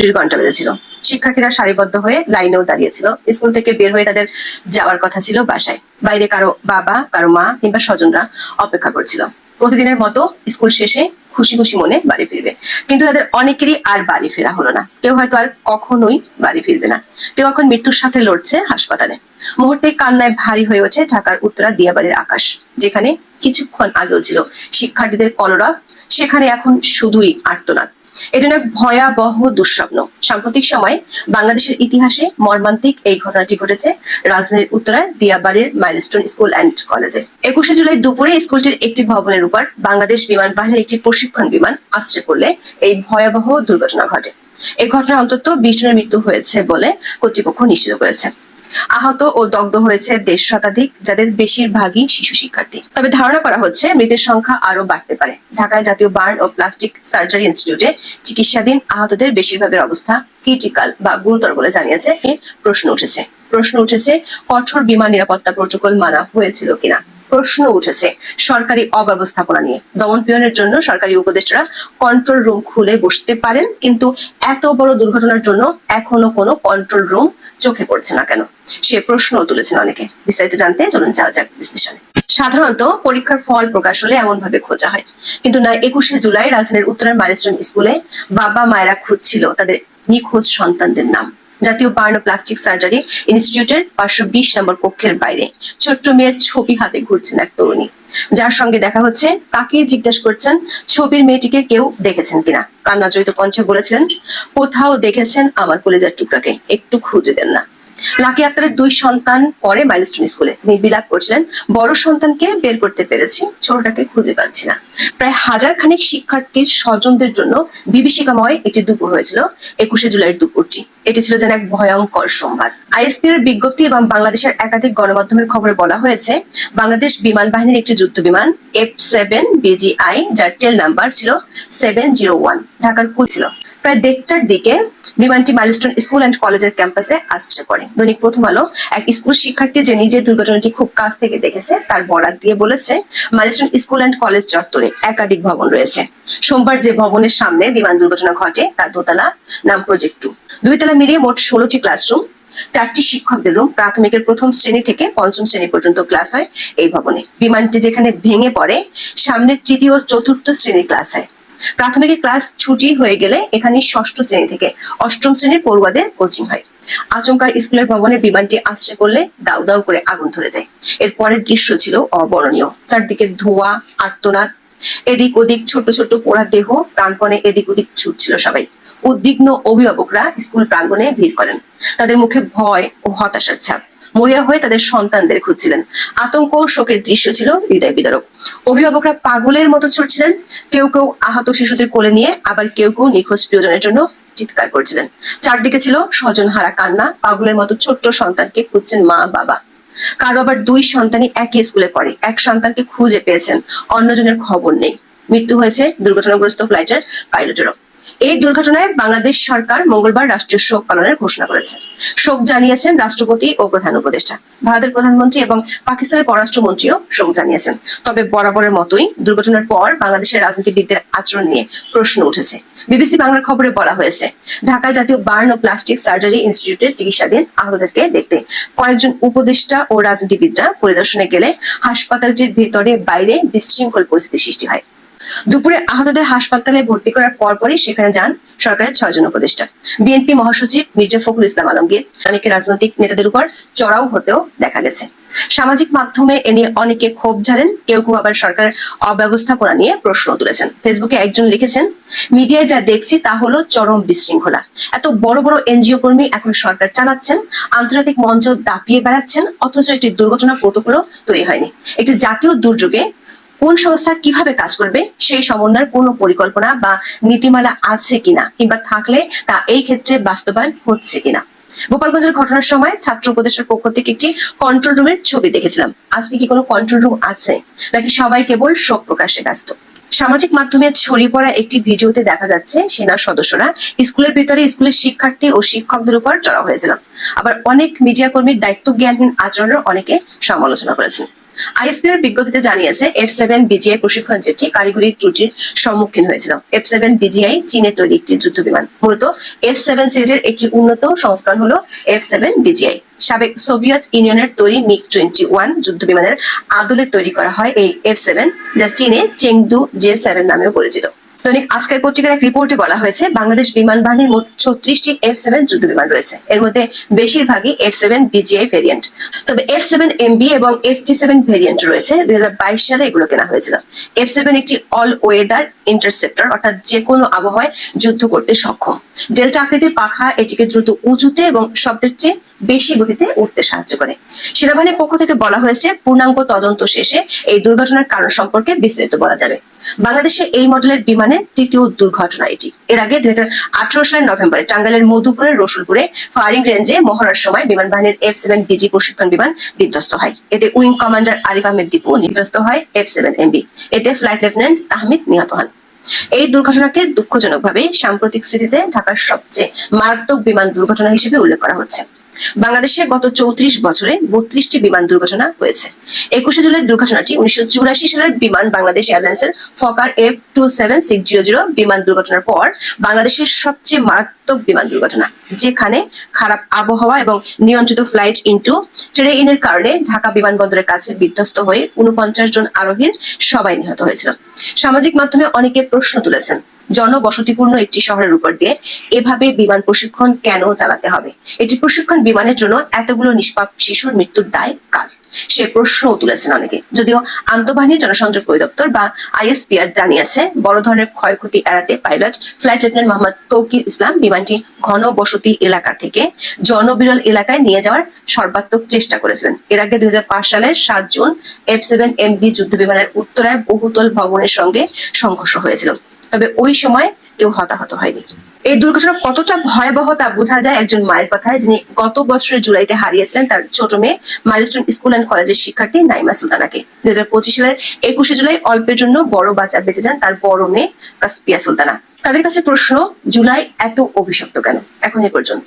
দুই ঘণ্টা বেজেছিল। শিক্ষার্থীরা সারিবদ্ধ হয়ে লাইনেও দাঁড়িয়েছিল। স্কুল থেকে বের হয়ে তাদের যাওয়ার কথা ছিল বাসায়। বাইরে কারও বাবা, কারও মা কিংবা স্বজনরা অপেক্ষা করছিল। প্রতিদিনের মতো স্কুল শেষে খুশি খুশি মনে বাড়ি ফিরবে। কিন্তু তাদের অনেকেরই আর বাড়ি ফেরা হলো না। কেউ হয়তো আর কখনোই বাড়ি ফিরবে না। কেউ এখন মৃত্যুর সাথে লড়ছে হাসপাতালে। মুহূর্তে কান্নায় ভারী হয়ে ওঠে ঢাকার উত্তরা দিয়াবাড়ির আকাশ, যেখানে কিছুক্ষণ আগেও ছিল শিক্ষার্থীদের কলরব। সেখানে এখন শুধুই আর্তনাদ। এটা এক ভয়াবহ দুঃস্বপ্ন। সাম্প্রতিক সময়ে বাংলাদেশের ইতিহাসে মর্মান্তিক এই ঘটনাটি ঘটেছে রাজধানীর উত্তরায় দিয়াবাড়ির মাইলস্টোন স্কুল অ্যান্ড কলেজে। একুশে জুলাই দুপুরে স্কুলটির একটি ভবনের উপর বাংলাদেশ বিমান বাহিনীর একটি প্রশিক্ষণ বিমান আশ্রয় করলে এই ভয়াবহ দুর্ঘটনা ঘটে। এই ঘটনায় অন্তত বিশ জনের মৃত্যু হয়েছে বলে কর্তৃপক্ষ নিশ্চিত করেছে। আহত ও দগ্ধ হয়েছে দেড় শতাধিক, যাদের বেশিরভাগই শিশু শিক্ষার্থী। তবে ধারণা করা হচ্ছে মৃতের সংখ্যা আরও বাড়তে পারে। ঢাকায় জাতীয় বার্ন ও প্লাস্টিক সার্জারি ইনস্টিটিউটে চিকিৎসাধীন আহতদের বেশিরভাগের অবস্থা ক্রিটিক্যাল বা গুরুতর বলে জানিয়েছে প্রশ্ন উঠেছে। প্রশ্ন উঠেছে, কঠোর বিমান নিরাপত্তা প্রোটোকল মানা হয়েছিল কিনা। প্রশ্ন উঠেছে সরকারি অব্যবস্থাপনা নিয়ে। দমন পীড়নের জন্য সরকারি উপদেষ্টারা কন্ট্রোল রুম খুলে বসতে পারেন, কিন্তু এত বড় দুর্ঘটনার জন্য এখনও কোনো কন্ট্রোল রুম চোখে পড়ছে না কেন? সে প্রশ্ন তুলেছেন অনেকে। বিস্তারিত জানতে চলুন যাওয়া যাক বিশ্লেষণে। সাধারণত পরীক্ষার ফল প্রকাশ হলে এমন ভাবে খোঁজা হয়। কিন্তু না, একুশে জুলাই রাজধানীর উত্তরের মাইলস্টোন স্কুলে বাবা মায়েরা খুঁজছিল তাদের নিখোঁজ সন্তানদের নাম। জাতীয় বার্ন প্লাস্টিক সার্জারি ইনস্টিটিউটের পাঁচশো বিশ নম্বর কক্ষের বাইরে। ছোট্ট মেয়ের ছবি হাতে ঘুরছেন এক তরুণী। যার সঙ্গে দেখা হচ্ছে, তাকে জিজ্ঞেস করছেন, ছবির মেয়েটিকে কেউ দেখেছেন কিনা? কান্না জড়িত কণ্ঠে বলেছিলেন, কোথাও দেখেছেন আমার কলেজার টুকরাকে, একটু খুঁজে দেন না। লাকি আক্তারের দুই সন্তান পরে মাইলস্টোন স্কুলে তিনি বিলাপ করছিলেন। বড় সন্তানকে বের করতে পেরেছি, ছোটটাকে খুঁজে পাচ্ছি না। প্রায় হাজার খানিক শিক্ষার্থীর স্বজনদের জন্য বিভীষিকাময় একটি দুপুর হয়েছিল, একুশে জুলাইয়ের দুপুরটি। এটি ছিল যেন এক ভয়ঙ্কর সোমবার। আইএসপি এর বিজ্ঞপ্তি এবং বাংলাদেশের একাধিক গণমাধ্যমের খবরে বলা হয়েছে, বাংলাদেশ বিমান বাহিনীর একটি যুদ্ধ বিমান এফ সেভেন বিজিআই যার টেল নাম্বার ছিল সেভেন জিরো ওয়ান ঢাকার কুল ছিল। প্রায় দেড়টার দিকে বিমানটি মাইলস্টোন স্কুল অ্যান্ড কলেজের ক্যাম্পাসে আসছে করে দৈনিক প্রথম আলো, এক স্কুল শিক্ষার্থী যে নিজের দুর্ঘটনাটি খুব কাছ থেকে দেখেছে, তার বরাত দিয়ে বলেছে মাইলস্টোন স্কুল অ্যান্ড কলেজ চত্বরে একাধিক ভবন রয়েছে। সোমবার যে ভবনের সামনে বিমান দুর্ঘটনা ঘটে, তার দোতলা নাম প্রজেক্ট টু দুই তলা মিলিয়ে মোট ষোলোটি ক্লাসরুম চারটি শিক্ষকদের রুম প্রাথমিকের প্রথম শ্রেণি থেকে পঞ্চম শ্রেণি পর্যন্ত ক্লাস হয় এই ভবনে। বিমানটি যেখানে ভেঙে পড়ে, সামনের তৃতীয় চতুর্থ শ্রেণির ক্লাস হয়। প্রাথমিকের ক্লাস ছুটি হয়ে গেলে এখানে ষষ্ঠ শ্রেণি থেকে অষ্টম শ্রেণির পড়ুয়াদের কোচিং হয়। আচমকা স্কুলের ভবনে বিমানটি আশ্রয় করলে দাউ দাউ করে আগুন ধরে যায়। এর পরের দৃশ্য ছিল অবর্ণনীয়। চারদিকে ধোঁয়া, আর্তনাদ, এদিক ওদিক ছোট ছোট পোড়া দেহ, প্রাণপণে এদিক ওদিক ছুটছিল সবাই। উদ্বিগ্ন অভিভাবকরা স্কুল প্রাঙ্গণে ভিড় করেন। তাদের মুখে ভয় ও হতাশার ছাপ। মরিয়া হয়ে তাদের সন্তানদের খুঁজছিলেন। আতঙ্ক শোকের দৃশ্য ছিল হৃদয় বিদারক। অভিভাবকরা পাগলের মতো ছুটছিলেন কেউ কেউ আহত শিশুদের কোলে নিয়ে আবার কেউ কেউ নিখোঁজ প্রিয়জনের জন্য চিৎকার করছিলেন। চারদিকে ছিল স্বজন হারা কান্না, পাগলের মতো ছোট্ট সন্তানকে খুঁজছেন মা, বাবা। কারও আবার দুই সন্তানই একই স্কুলে পড়ে, এক সন্তানকে খুঁজে পেয়েছেন, অন্যজনের খবর নেই। মৃত্যু হয়েছে দুর্ঘটনাগ্রস্ত ফ্লাইটের পাইলটেরও। এই দুর্ঘটনায় বাংলাদেশ সরকার মঙ্গলবার রাষ্ট্রীয় শোক পালনের ঘোষণা করেছে। শোক জানিয়েছেন রাষ্ট্রপতি ও প্রধান উপদেষ্টা। ভারতের প্রধানমন্ত্রী এবং পাকিস্তানের পররাষ্ট্রমন্ত্রীও শোক জানিয়েছেন। তবে বরাবরের মতোই দুর্ঘটনার পর বাংলাদেশের রাজনীতিবিদদের আচরণ নিয়ে প্রশ্ন উঠেছে। বিবিসি বাংলার খবরে বলা হয়েছে, ঢাকায় জাতীয় বার্ন ও প্লাস্টিক সার্জারি ইনস্টিটিউটে চিকিৎসাধীন আহতদেরকে দেখতে কয়েকজন উপদেষ্টা ও রাজনীতিবিদরা পরিদর্শনে গেলে হাসপাতালটির ভেতরে বাইরে বিশৃঙ্খল পরিস্থিতি সৃষ্টি হয়। দুপুরে আহতদের হাসপাতালে ভর্তি করার পরপরই সেখানে যান সরকারের ছয়জন উপদেষ্টা। বিএনপি মহাসচিব মির্জা ফখরুল ইসলাম আলমগীর, অনেকে রাজনৈতিক নেতাদের উপর চড়াও হতেও দেখা গেছে। সামাজিক মাধ্যমে এ নিয়ে অনেকে ক্ষোভ ঝাড়েন, কেউ কেউ আবার সরকারের অব্যবস্থাপনা নিয়ে প্রশ্ন তুলেছেন। ফেসবুকে একজন লিখেছেন, মিডিয়ায় যা দেখছি তা হলো চরম বিশৃঙ্খলা। এত বড় বড় এনজিও কর্মী এখন সরকার চালাচ্ছেন, আন্তর্জাতিক মঞ্চ দাপিয়ে বেড়াচ্ছেন, অথচ একটি দুর্ঘটনা প্রোটোকলও তৈরি হয়নি। একটি জাতীয় দুর্যোগে কোন সংস্থা কীভাবে কাজ করবে সেই সমন্বয়ের কোনো পরিকল্পনা বা নীতিমালা আছে কিনা কিংবা থাকলে তা এই ক্ষেত্রে বাস্তবায়ন হচ্ছে কিনা? গোপালগঞ্জের ঘটনার সময় ছাত্র উপদেশের পক্ষ থেকে একটি কন্ট্রোল রুমের ছবি দেখেছিলাম। আজকে কি কোনো কন্ট্রোল রুম আছে নাকি সবাই কেবল শোক প্রকাশে ব্যস্ত? সামাজিক মাধ্যমে ছড়িয়ে পড়া একটি ভিডিওতে দেখা যাচ্ছে সেনা সদস্যরা স্কুলের ভিতরে স্কুলের শিক্ষার্থী ও শিক্ষকদের উপর চড়া হয়েছিল। আবার অনেক মিডিয়া কর্মীর দায়িত্ব জ্ঞানহীন আচরণের অনেকে সমালোচনা করেছেন। আইএসপি এর বিজ্ঞপ্তিতে জানিয়েছে এফ সেভেন বিজিআই প্রশিক্ষণ জেটটি কারিগরি ত্রুটির সম্মুখীন হয়েছিল। এফ সেভেন বিজিআই চীনের তৈরি একটি যুদ্ধ বিমান। মূলত এফ সেভেন সিরিজের একটি উন্নত সংস্করণ হলো এফ সেভেন বিজিআই সাবেক সোভিয়েত ইউনিয়নের তৈরি মিগ টোয়েন্টি ওয়ান যুদ্ধ বিমানের আদলে তৈরি করা হয় এই এফ সেভেন যা চীনে চেংদু জে সেভেন নামেও পরিচিত। দৈনিক আজকের পত্রিকার এক রিপোর্টে বলা হয়েছে, বাংলাদেশ বিমান বাহিনীর মোট ছত্রিশটি এফ সেভেন যুদ্ধ বিমান রয়েছে। এর মধ্যে বেশিরভাগই এফ সেভেন বিজিআই ভেরিয়েন্ট তবে এফ সেভেন এমবি এবং এফ টি সেভেন ভেরিয়েন্ট রয়েছে। দুই সালে এগুলো কেনা হয়েছিল। এফ সেভেন একটি অল ওয়েদার ইন্টারসেপ্টর অর্থাৎ যে কোনো আবহাওয়ায় যুদ্ধ করতে সক্ষম। ডেল্টা আকৃতির পাখা এটিকে দ্রুত উঁচুতে এবং শব্দের চেয়ে বেশি গতিতে উঠতে সাহায্য করে। সেনাবাহিনীর পক্ষ থেকে বলা হয়েছে, পূর্ণাঙ্গ তদন্ত শেষে এই দুর্ঘটনার কারণ সম্পর্কে বিস্তারিত বলা যাবে। বাংলাদেশে এই মডেলের বিমানের তৃতীয় দুর্ঘটনা এটি। এর আগে দুই সালের নভেম্বরে টাঙ্গাইলের মধুপুরের রসুলপুরে ফায়ারিং রেঞ্জে মহড়ার সময় বিমান বাহিনীর এফ সেভেন বিজি প্রশিক্ষণ বিমান বিধ্বস্ত হয়। এতে উইং কমান্ডার আরিফ আহমেদ দীপু নির্ধ্বস্ত হয় এফ সেভেন এমবি। এতে ফ্লাইট লেফটেন্যান্ট তাহমিদ নিহত হন। এই দুর্ঘটনাকে দুঃখজনকভাবে সাম্প্রতিক স্মৃতিতে ঢাকার সবচেয়ে মারাত্মক বিমান দুর্ঘটনা হিসেবে উল্লেখ করা হচ্ছে। বাংলাদেশে গত চৌত্রিশ বছরে বত্রিশটি বিমান দুর্ঘটনা হয়েছে। একুশে জুলাই দুর্ঘটনাটি উনিশশো চুরাশি সালের বিমান বাংলাদেশ এয়ারলাইন্সের Fokker F two seven six zero zero বিমান দুর্ঘটনার পর বাংলাদেশের সবচেয়ে মারাত্মক বিমান দুর্ঘটনা, যেখানে খারাপ আবহাওয়া এবং নিয়ন্ত্রিত ফ্লাইট ইন্টু ট্রেইনের কারণে ঢাকা বিমানবন্দরের কাছে বিধ্বস্ত হয়ে উনপঞ্চাশ জন আরোহীর সবাই নিহত হয়েছিল। সামাজিক মাধ্যমে অনেকে প্রশ্ন তুলেছেন, জনবসতিপূর্ণ একটি শহরের উপর দিয়ে এভাবে বিমান প্রশিক্ষণ কেন চালাতে হবে? এটি প্রশিক্ষণ বিমানের জন্য এতগুলো নিষ্পাপ শিশুর মৃত্যুর দায় কার? সে প্রশ্নও তুলেছেন অনেকে। যদিও আন্তঃবাহিনী জনসংযোগ পরিদপ্তর বা আইএসপিআর জানিয়েছে, বড় ধরনের ক্ষয়ক্ষতি এড়াতে pilot flight lieutenant Mohammad Tauqir Islam বিমানটি ঘন বসতি এলাকা থেকে জনবিরল এলাকায় নিয়ে যাওয়ার সর্বাত্মক চেষ্টা করেছিলেন। এর আগে দুই সালের সাত জুন এফ সেভেন এমবি যুদ্ধ বিমানের উত্তরায় বহুতল ভবনের সঙ্গে সংঘর্ষ হয়েছিল। তবে ওই সময় কেউ হতাহত হয়নি। এই দুর্ঘটনা কতটা ভয়াবহ তা বোঝা যায় একজন মায়ের কথায়, যিনি গত বছরের জুলাইতে হারিয়েছিলেন তার ছোট মেয়ে মাইলস্টোন স্কুল অ্যান্ড কলেজের শিক্ষার্থী নাইমা সুলতানাকে। দুই হাজার পঁচিশ সালের একুশে জুলাই অল্পের জন্য বড় বাচ্চা বেঁচে যান তার বড় মেয়ে কাসপিয়া সুলতানা। তাদের কাছে প্রশ্ন, জুলাই এত অভিশপ্ত কেন? এখন এ পর্যন্ত।